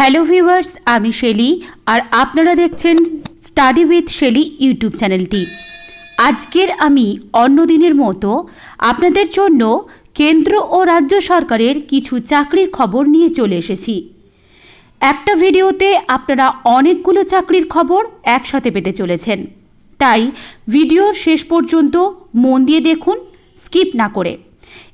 Hello viewers আমি শেলি আর আপনারা দেখছেন স্টাডি উইথ শেলি ইউটিউব চ্যানেলটি আজকের আমি অন্য দিনের মতো আপনাদের জন্য কেন্দ্র ও রাজ্য সরকারের কিছু চাকরির খবর নিয়ে চলে এসেছি। একটা ভিডিওতে আপনারা অনেকগুলো চাকরির খবর একসাথে পেতে চলেছেন। তাই ভিডিওর শেষ পর্যন্ত মন দিয়ে দেখুন, স্কিপ না করে।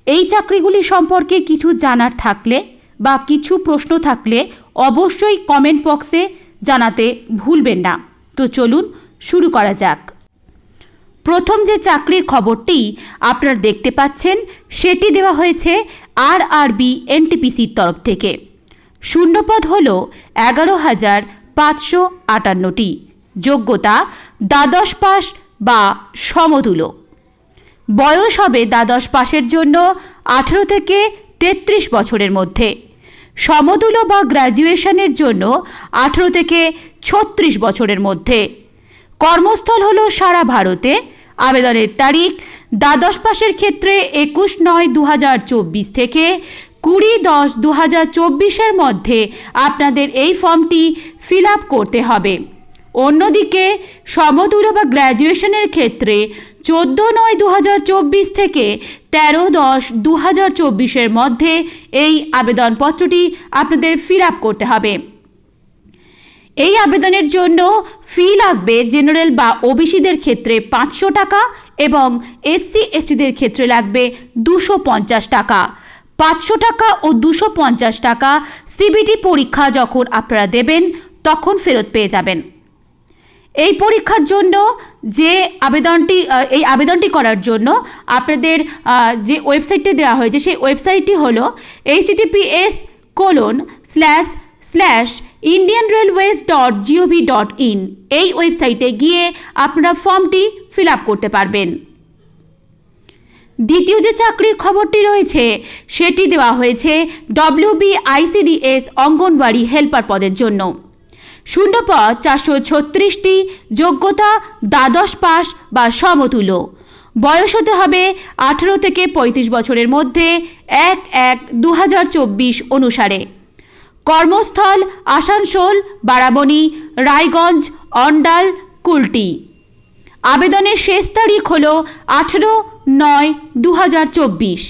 এই চাকরিগুলি সম্পর্কে কিছু জানার থাকলে বা কিছু প্রশ্ন থাকলে অবশ্যই কমেন্ট বক্সে জানাতে ভুলবেন না। তো চলুন শুরু করা যাক। প্রথম যে চাকরির খবরটি আপনারা দেখতে পাচ্ছেন, সেটি দেওয়া হয়েছে আর আর বি এনটিপিসির তরফ থেকে। শূন্যপদ হল এগারো হাজার পাঁচশো আটান্নটি। যোগ্যতা দ্বাদশ পাস বা সমতুল্য। বয়স হবে দ্বাদশ পাশের জন্য আঠেরো থেকে তেত্রিশ বছরের মধ্যে। সমতুল্য বা গ্র্যাজুয়েশনের জন্য আঠেরো থেকে ছত্রিশ বছরের মধ্যে। কর্মস্থল হল সারা ভারতে। আবেদনের তারিখ দ্বাদশ পাশের ক্ষেত্রে একুশ নয় দু থেকে কুড়ি দশ দু হাজার মধ্যে আপনাদের এই ফর্মটি ফিল করতে হবে। অন্যদিকে, সমতুল্য বা গ্র্যাজুয়েশনের ক্ষেত্রে চোদ্দ নয় দু থেকে তেরো দশ দু হাজার চব্বিশের মধ্যে এই আবেদনপত্রটি আপনাদের ফিল আপ করতে হবে। এই আবেদনের জন্য ফি লাগবে জেনারেল বা ওবিসিদের ক্ষেত্রে পাঁচশো টাকা এবং এসসি, এসটিদের ক্ষেত্রে লাগবে দুশো পঞ্চাশ টাকা। পাঁচশো টাকা ও দুশো পঞ্চাশ টাকা সিবিটি পরীক্ষা যখন আপনারা দেবেন, তখন ফেরত পেয়ে যাবেন। এই পরীক্ষার জন্য যে আবেদনটি এই আবেদনটি করার জন্য আপনাদের যে ওয়েবসাইটটি দেওয়া হয়েছে, সেই ওয়েবসাইটটি হলো HTTPS colon slash slash Indian railways dot GOV dot in এই ওয়েবসাইটে গিয়ে আপনারা ফর্মটি ফিল আপ করতে পারবেন। দ্বিতীয় যে চাকরির খবরটি রয়েছে, সেটি দেওয়া হয়েছে ডব্লিউবি আইসিডিএস অঙ্গনওয়াড়ি হেল্পার পদের জন্য। শূন্যপদ চারশো ছত্রিশটি যোগ্যতা, দ্বাদশ পাস বা সমতুল্য। বয়স হতে হবে আঠেরো থেকে পঁয়ত্রিশ বছরের মধ্যে এক এক দু অনুসারে। কর্মস্থল আসানসোল, বারাবণী, রায়গঞ্জ, অন্ডাল, কুলটি। আবেদনের শেষ তারিখ হল আঠেরো নয় দু হাজার চব্বিশ।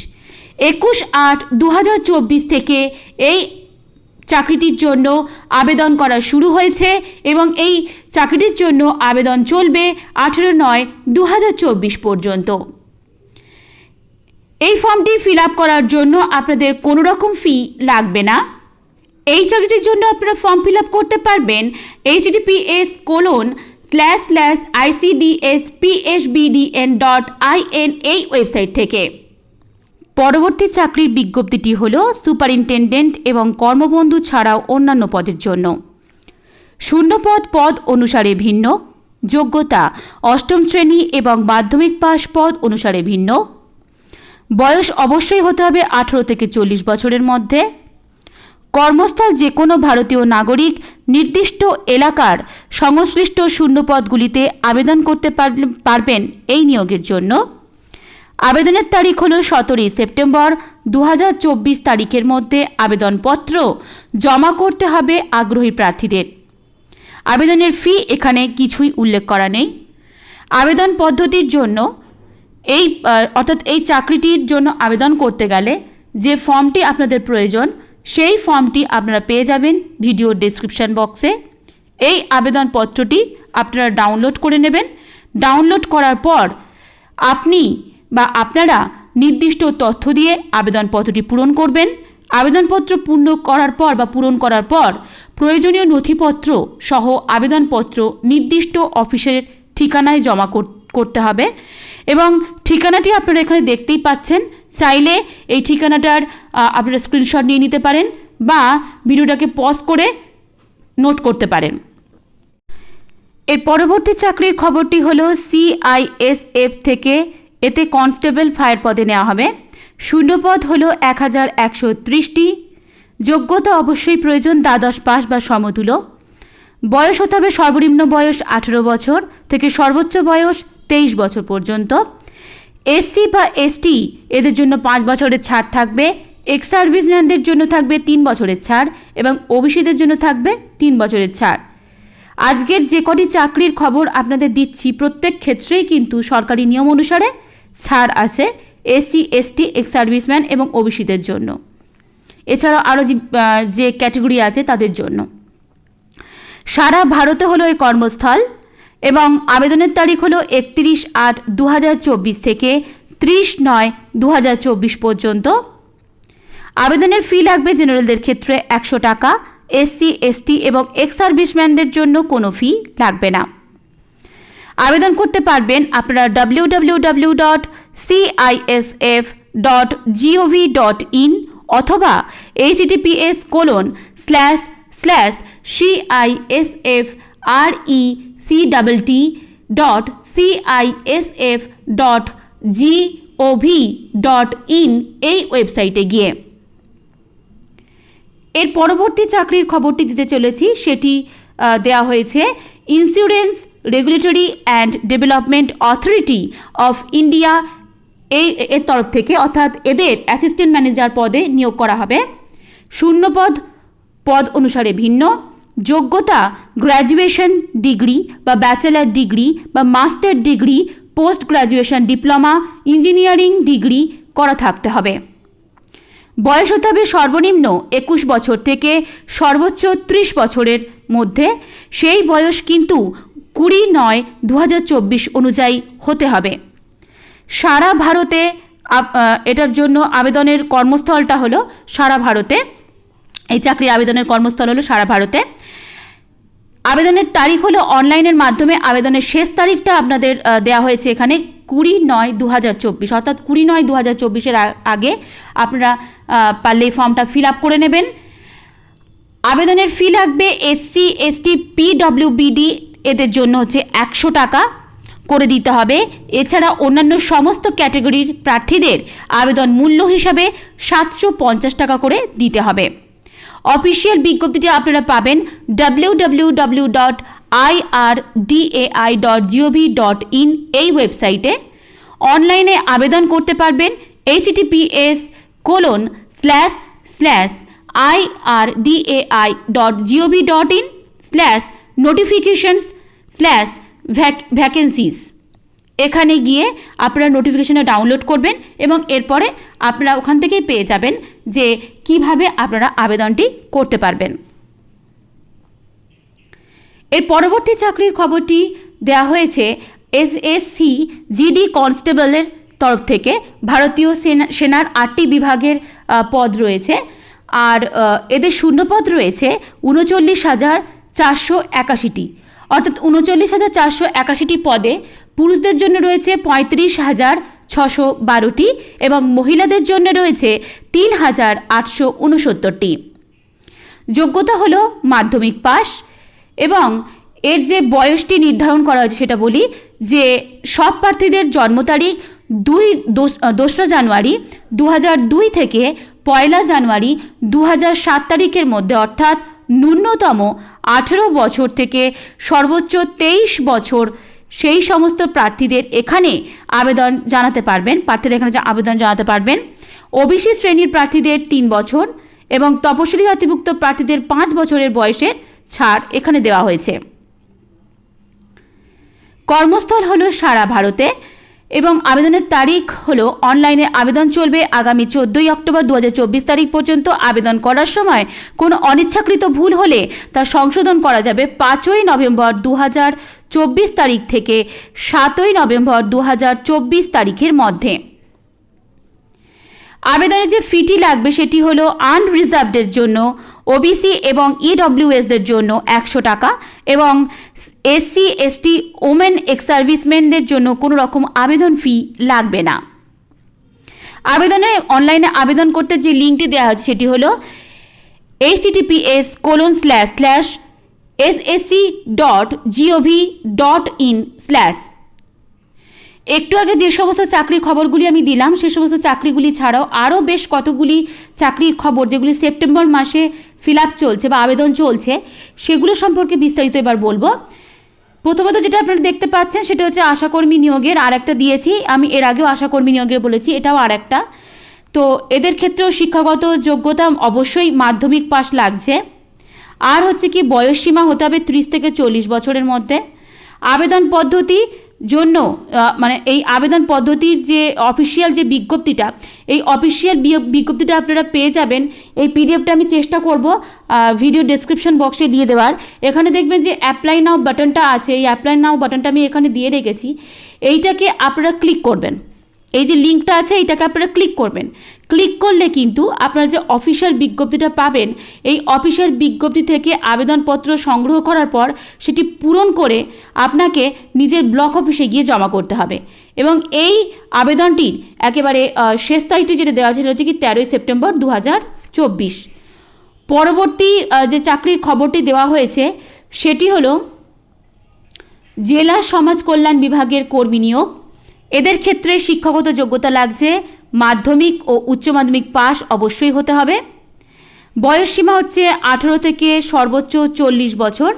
একুশ আট দু থেকে এই চাকরিটির জন্য আবেদন করা শুরু হয়েছে এবং এই চাকরিটির জন্য আবেদন চলবে আঠেরো নয় দু পর্যন্ত। এই ফর্মটি ফিল আপ করার জন্য আপনাদের কোনো রকম ফি লাগবে না। এই চাকরিটির জন্য আপনারা ফর্ম ফিল আপ করতে পারবেন HTTPS colon slash slash ICDS PSBDN dot IN এই ওয়েবসাইট থেকে। পরবর্তী চাকরির বিজ্ঞপ্তিটি হল সুপারিনটেন্ডেন্ট এবং কর্মবন্ধু ছাড়াও অন্যান্য পদের জন্য। শূন্যপদ পদ অনুসারে ভিন্ন, যোগ্যতা অষ্টম শ্রেণি এবং মাধ্যমিক পাশ পদ অনুসারে ভিন্ন। বয়স অবশ্যই হতে হবে আঠেরো থেকে চল্লিশ বছরের মধ্যে। কর্মস্থল যে কোনো ভারতীয় নাগরিক নির্দিষ্ট এলাকার সংশ্লিষ্ট শূন্যপদগুলিতে আবেদন করতে পার- পারবেন এই নিয়োগের জন্য। আবেদনের তারিখ হলো সতেরোই সেপ্টেম্বর দু হাজার চব্বিশ তারিখের মধ্যে আবেদনপত্র জমা করতে হবে আগ্রহী প্রার্থীদের। আবেদনের ফি এখানে কিছুই উল্লেখ করা নেই। আবেদন পদ্ধতির জন্য এই অর্থাৎ এই চাকরিটির জন্য আবেদন করতে গেলে যে ফর্মটি আপনাদের প্রয়োজন, সেই ফর্মটি আপনারা পেয়ে যাবেন ভিডিও ডেসক্রিপশন বক্সে। এই আবেদনপত্রটি আপনারা ডাউনলোড করে নেবেন। ডাউনলোড করার পর আপনি আপনারা নির্দিষ্ট তথ্য দিয়ে আবেদনপত্রটি পূরণ করবেন। আবেদনপত্র পূর্ণ করার পর বা পূরণ করার পর প্রয়োজনীয় নথিপত্র সহ আবেদনপত্র নির্দিষ্ট অফিসের ঠিকানায় জমা কর- করতে হবে এবং ঠিকানাটি আপনারা এখানে দেখতেই পাচ্ছেন। চাইলে এই ঠিকানাটার আপনারা স্ক্রিনশট নিয়ে নিতে পারেন বা ভিডিওটাকে পজ করে নোট করতে পারেন। এর পরবর্তী চাকরির খবরটি হলো সিআইএসএফ থেকে এতে কনস্টেবল ফায়ার পদে নেওয়া হবে। শূন্যপদ হল এক হাজার একশো ত্রিশটি। যোগ্যতা অবশ্যই প্রয়োজন দ্বাদশ পাস বা সমতুল্য। বয়স হতে হবে সর্বনিম্ন বয়স আঠেরো বছর থেকে সর্বোচ্চ বয়স তেইশ বছর পর্যন্ত। এসসি বা এসটি এদের জন্য পাঁচ বছরের ছাড় থাকবে। এক্স সার্ভিসম্যানদের জন্য থাকবে তিন বছরের ছাড় এবং ওবিসিদের জন্য থাকবে তিন বছরের ছাড়। আজকের যে কটি চাকরির খবর আপনাদের দিচ্ছি, প্রত্যেক ক্ষেত্রেই কিন্তু সরকারি নিয়ম অনুসারে ছাড় আছে এসসি, এসটি, এক্স সার্ভিসম্যান এবং ওবিসিদের জন্য। এছাড়াও আরও যে ক্যাটেগরি আছে তাদের জন্য। সারা ভারতে হলো এই কর্মস্থল এবং আবেদনের তারিখ হলো একত্রিশ আট দু থেকে ত্রিশ নয় দু পর্যন্ত। আবেদনের ফি লাগবে জেনারেলদের ক্ষেত্রে একশো টাকা, এসসি, এসটি এবং এক্স সার্ভিসম্যানদের জন্য কোনো ফি লাগবে না। আবেদন করতে পারবেন আপনারা W W W dot CISF dot GOV dot in অথবা HTTPS colon slash slash CISF R E C double T dot CISF dot GOV dot in এই ওয়েবসাইটে গিয়ে। এর পরবর্তী চাকরির খবরটি দিতে চলেছি, সেটি দেওয়া হয়েছে insurance regulatory and development authority of India এই এর তরফ থেকে, অর্থাৎ এদের অ্যাসিস্ট্যান্ট ম্যানেজার পদে নিয়োগ করা হবে। শূন্যপদ, পদ অনুসারে ভিন্ন। যোগ্যতা গ্র্যাজুয়েশন ডিগ্রি বা ব্যাচেলার ডিগ্রি বা master degree post graduation diploma engineering degree করা থাকতে হবে। বয়স হতে হবে সর্বনিম্ন একুশ বছর থেকে সর্বোচ্চ ত্রিশ বছরের মধ্যে। সেই বয়স কিন্তু কুড়ি নয় দু অনুযায়ী হতে হবে। সারা ভারতে এটার জন্য আবেদনের কর্মস্থলটা হলো সারা ভারতে। এই চাকরি আবেদনের কর্মস্থল হলো সারা ভারতে। আবেদনের তারিখ হলো অনলাইনের মাধ্যমে। আবেদনের শেষ তারিখটা আপনাদের দেওয়া হয়েছে এখানে কুড়ি নয় দু হাজার চব্বিশ। অর্থাৎ কুড়ি নয় দু হাজার চব্বিশের আগে আপনারা পারলে ফর্মটা ফিল আপ করে নেবেন। আবেদনের ফি লাগবে এসসি, এসটি, পিডব্লিউবিডি এদের জন্য হচ্ছে একশো টাকা করে দিতে হবে। এছাড়া অন্যান্য সমস্ত ক্যাটাগরির প্রার্থীদের আবেদন মূল্য হিসাবে সাতশো পঞ্চাশ টাকা করে দিতে হবে। অফিসিয়াল বিজ্ঞপ্তিটি আপনারা পাবেন W dot I R dot GOV dot in এই ওয়েবসাইটে। অনলাইনে আবেদন করতে পারবেন HTTPS colon slash slash I R DAI dot GOV dot in slash notifications slash vacancies. এখানে গিয়ে আপনারা নোটিফিকেশনটা ডাউনলোড করবেন এবং এরপরে আপনারা ওখান থেকেই পেয়ে যাবেন যে কীভাবে আপনারা আবেদনটি করতে পারবেন। এর পরবর্তী চাকরির খবরটি দেওয়া হয়েছে এসএসসি জিডি কনস্টেবলের তরফ থেকে। ভারতীয় সেনা, সেনার আটটি বিভাগের পদ রয়েছে। আর এদের শূন্যপদ রয়েছে উনচল্লিশ হাজার চারশো একাশিটি। অর্থাৎ উনচল্লিশ হাজার চারশো একাশিটি পদে পুরুষদের জন্য রয়েছে পঁয়ত্রিশ হাজার ছশো বারোটি এবং মহিলাদের জন্য রয়েছে তিন হাজার আটশো উনসত্তরটি। যোগ্যতা হলো মাধ্যমিক পাস এবং এর যে বয়সটি নির্ধারণ করা হয়েছে সেটা বলি যে সব প্রার্থীদের জন্ম তারিখ দুই দোস- দোসরা জানুয়ারি দু দুই থেকে পয়লা জানুয়ারি দু সাত তারিখের মধ্যে অর্থাৎ ন্যূনতম আঠেরো বছর থেকে সর্বোচ্চ তেইশ বছর সেই সমস্ত প্রার্থীদের এখানে আবেদন জানাতে পারবেন প্রার্থীরা এখানে আবেদন জানাতে পারবেন। ওবিসি শ্রেণির প্রার্থীদের তিন বছর এবং তপশিলি জাতিভুক্ত প্রার্থীদের পাঁচ বছরের বয়সের ছাড় এখানে দেওয়া হয়েছে। কর্মস্থল হলো সারা ভারতে। এবং আবেদনের তারিখ হলো অনলাইনে আবেদন চলবে আগামী চোদ্দোই অক্টোবর দু হাজার চব্বিশ তারিখ পর্যন্ত। আবেদন করার সময় কোনো অনিচ্ছাকৃত ভুল হলে তা সংশোধন করা যাবে পাঁচই নভেম্বর দু চব্বিশ তারিখ থেকে সাতই নভেম্বর দু চব্বিশ তারিখের মধ্যে। আবেদনের যে ফিটি লাগবে সেটি হলো আনরিজার্ভডের জন্য ওবিসি এবং ইডব্লিউএসদের জন্য একশো টাকা এবং এসসি এসটি ওমেন এক্স সার্ভিসম্যানদের জন্য কোনো রকম আবেদন ফি লাগবে না। আবেদনে অনলাইনে আবেদন করতে যে লিঙ্কটি দেওয়া হচ্ছে সেটি হলো H TTPS colon slash slash SSC dot GOV dot in slash একটু আগে যে সমস্ত চাকরির খবরগুলি আমি দিলাম, সে সমস্ত চাকরিগুলি ছাড়াও আরও বেশ কতগুলি চাকরির খবর, যেগুলি সেপ্টেম্বর মাসে ফিল চলছে বা আবেদন চলছে, সেগুলো সম্পর্কে বিস্তারিত এবার বলব। প্রথমত যেটা আপনারা দেখতে পাচ্ছেন, সেটা হচ্ছে আশাকর্মী নিয়োগের আর একটা দিয়েছি। আমি এর আগেও আশাকর্মী নিয়োগের বলেছি, এটাও আর একটা তো এদের ক্ষেত্রেও শিক্ষাগত যোগ্যতা অবশ্যই মাধ্যমিক পাস লাগছে। আর হচ্ছে কি বয়সসীমা হতে হবে ত্রিশ থেকে চল্লিশ বছরের মধ্যে। আবেদন পদ্ধতি জন্য মানে এই আবেদন পদ্ধতির যে অফিসিয়াল যে বিজ্ঞপ্তিটা, এই অফিসিয়াল বিজ্ঞপ্তিটা আপনারা পেয়ে যাবেন। এই পিডিএফটা আমি চেষ্টা করব ভিডিও ডেসক্রিপশন বক্সে দিয়ে দেওয়ার। এখানে দেখবেন যে অ্যাপ্লাই নাও বাটনটা আছে, এই অ্যাপ্লাই নাও বাটনটা আমি এখানে দিয়ে রেখেছি। এইটাকে আপনারা ক্লিক করবেন। এই যে লিঙ্কটা আছে এইটাকে আপনারা ক্লিক করবেন। ক্লিক করলে কিন্তু আপনারা যে অফিসিয়াল বিজ্ঞপ্তিটা পাবেন, এই অফিসিয়াল বিজ্ঞপ্তি থেকে আবেদনপত্র সংগ্রহ করার পর সেটি পূরণ করে আপনাকে নিজের ব্লক অফিসে গিয়ে জমা করতে হবে। এবং এই আবেদনটির একেবারে শেষ তারিখটি যেটা দেওয়া ছিল হচ্ছে কি তেরোই সেপ্টেম্বর দু হাজার চব্বিশ। পরবর্তী যে চাকরির খবরটি দেওয়া হয়েছে, সেটি হলো জেলা সমাজ কল্যাণ বিভাগের কর্মী নিয়োগ এদের ক্ষেত্রে শিক্ষাগত যোগ্যতা লাগছে, মাধ্যমিক ও উচ্চ মাধ্যমিক পাস অবশ্যই হতে হবে। বয়সসীমা হচ্ছে আঠেরো থেকে সর্বোচ্চ চল্লিশ বছর।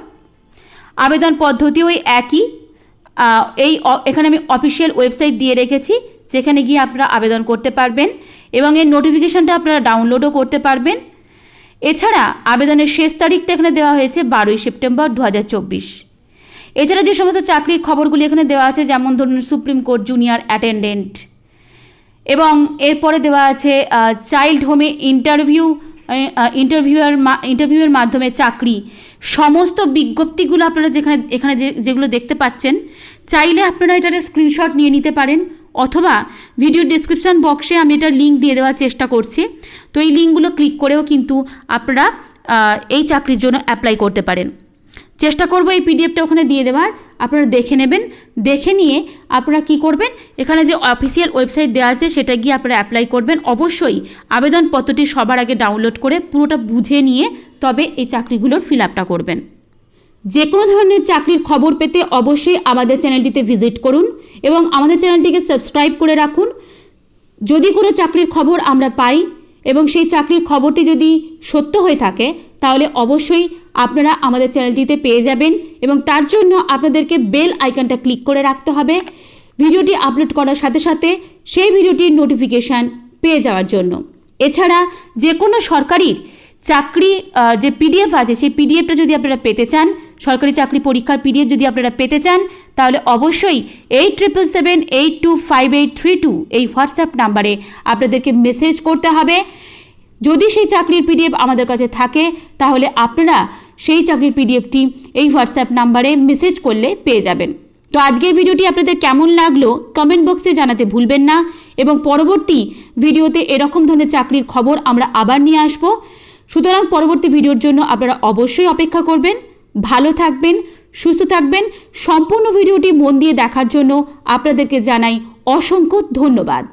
আবেদন পদ্ধতি ওই একই। এই এখানে আমি অফিসিয়াল ওয়েবসাইট দিয়ে রেখেছি, যেখানে গিয়ে আপনারা আবেদন করতে পারবেন এবং এর নোটিফিকেশনটা আপনারা ডাউনলোডও করতে পারবেন। এছাড়া আবেদনের শেষ তারিখটা এখানে দেওয়া হয়েছে বারোই সেপ্টেম্বর দু হাজার চব্বিশ। এছাড়া যে সমস্ত চাকরির খবরগুলি এখানে দেওয়া আছে, যেমন ধরুন সুপ্রিম কোর্ট জুনিয়র অ্যাটেন্ডেন্ট এবং এরপরে দেওয়া আছে চাইল্ড হোমে ইন্টারভিউ ইন্টারভিউয়ার ইন্টারভিউয়ের মাধ্যমে চাকরি। সমস্ত বিজ্ঞপ্তিগুলো আপনারা যেখানে, এখানে যে, যেগুলো দেখতে পাচ্ছেন, চাইলে আপনারা এটার স্ক্রিনশট নিয়ে নিতে পারেন, অথবা ভিডিও ডিসক্রিপশন বক্সে আমি এটার লিঙ্ক দিয়ে দেওয়ার চেষ্টা করছি। তো এই লিঙ্কগুলো ক্লিক করেও কিন্তু আপনারা এই চাকরির জন্য অ্যাপ্লাই করতে পারেন। চেষ্টা করব এই পিডিএফটা ওখানে দিয়ে দেওয়ার আপনারা দেখে নেবেন। দেখে নিয়ে আপনারা কি করবেন? এখানে যে অফিসিয়াল ওয়েবসাইট দেওয়া আছে, সেটা গিয়ে আপনারা অ্যাপ্লাই করবেন। অবশ্যই আবেদনপত্রটি সবার আগে ডাউনলোড করে পুরোটা বুঝে নিয়ে তবে এই চাকরিগুলোর ফিল আপটা করবেন। যে কোনো ধরনের চাকরির খবর পেতে অবশ্যই আমাদের চ্যানেলটিতে ভিজিট করুন এবং আমাদের চ্যানেলটিকে সাবস্ক্রাইব করে রাখুন। যদি কোনো চাকরির খবর আমরা পাই এবং সেই চাকরির খবরটি যদি সত্য হয়ে থাকে, তাহলে অবশ্যই আপনারা আমাদের চ্যানেলটিতে পেয়ে যাবেন এবং তার জন্য আপনাদেরকে বেল আইকনটা ক্লিক করে রাখতে হবে। ভিডিওটি আপলোড করার সাথে সাথে সেই ভিডিওটির নোটিফিকেশান পেয়ে যাওয়ার জন্য। এছাড়া যে কোনো সরকারি চাকরি যে পিডিএফ আছে, সেই পিডিএফটা যদি আপনারা পেতে চান, সরকারি চাকরি পরীক্ষার পিডিএফ যদি আপনারা পেতে চান তাহলে অবশ্যই eight triple seven eight two five eight three two এই হোয়াটসঅ্যাপ নাম্বারে আপনাদেরকে মেসেজ করতে হবে। যদি সেই চাকরির পিডিএফ আমাদের কাছে থাকে, তাহলে আপনারা সেই চাকরির পিডিএফটি এই হোয়াটসঅ্যাপ নাম্বারে মেসেজ করলে পেয়ে যাবেন। তো আজকের ভিডিওটি আপনাদের কেমন লাগল কমেন্ট বক্সে জানাতে ভুলবেন না এবং পরবর্তী ভিডিওতে এরকম ধরনের চাকরির খবর আমরা আবার নিয়ে আসব। সুতরাং পরবর্তী ভিডিওর জন্য আপনারা অবশ্যই অপেক্ষা করবেন। ভালো থাকবেন সুস্থ থাকবেন। সম্পূর্ণ ভিডিওটি মন দিয়ে দেখার জন্য আপনাদেরকে জানাই অসংখ্য ধন্যবাদ।